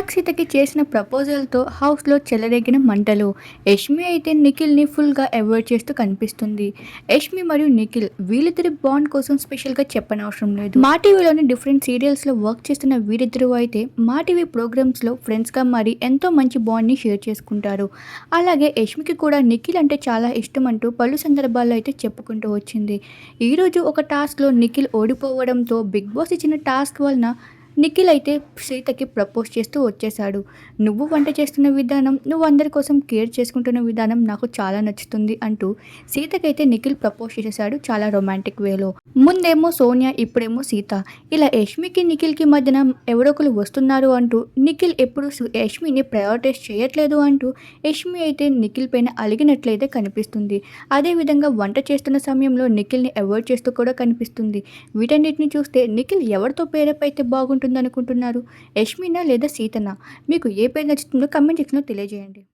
విశాఖ సీతకి చేసిన ప్రపోజల్తో హౌస్లో చెలరేగిన మంటలు. యష్మి అయితే నిఖిల్ని ఫుల్గా అవాయిడ్ చేస్తూ కనిపిస్తుంది. యష్మి మరియు నిఖిల్ వీళ్ళిద్దరి బాండ్ కోసం స్పెషల్గా చెప్పనవసరం లేదు. మా టీవీలోని డిఫరెంట్ సీరియల్స్లో వర్క్ చేస్తున్న వీరిద్దరూ అయితే మా టీవీ ప్రోగ్రామ్స్లో ఫ్రెండ్స్గా మారి ఎంతో మంచి బాండ్ని షేర్ చేసుకుంటారు. అలాగే యష్మికి కూడా నిఖిల్ అంటే చాలా ఇష్టం అంటూ పలు సందర్భాల్లో అయితే చెప్పుకుంటూ వచ్చింది. ఈరోజు ఒక టాస్క్లో నిఖిల్ ఓడిపోవడంతో బిగ్ బాస్ ఇచ్చిన టాస్క్ వలన నిఖిల్ అయితే సీతకి ప్రపోజ్ చేస్తూ వచ్చేశాడు. నువ్వు వంట చేస్తున్న విధానం నువ్వు అందరి కోసం కేర్ చేసుకుంటున్న విధానం నాకు చాలా నచ్చుతుంది అంటూ సీతకైతే నిఖిల్ ప్రపోజ్ చేసేసాడు చాలా రొమాంటిక్ వేలో. ముందేమో సోనియా ఇప్పుడేమో సీత. ఇలా యష్మికి నిఖిల్కి మధ్యన ఎవరొకరు వస్తున్నారు అంటూ నిఖిల్ ఎప్పుడు యష్మిని ప్రయారిటైజ్ చేయట్లేదు అంటూ యష్మి అయితే నిఖిల్ పైన అలిగినట్లయితే కనిపిస్తుంది. అదేవిధంగా వంట చేస్తున్న సమయంలో నిఖిల్ని అవాయిడ్ చేస్తూ కూడా కనిపిస్తుంది. వీటన్నిటిని చూస్తే నిఖిల్ ఎవరితో పేరప్ అయితే బాగుంటుంది అనుకుంటున్నారు యష్మినా లేదా సీతనా? మీకు ఏ పేరు నచ్చుతుందో కమెంట్ సెక్షన్లో తెలియజేయండి.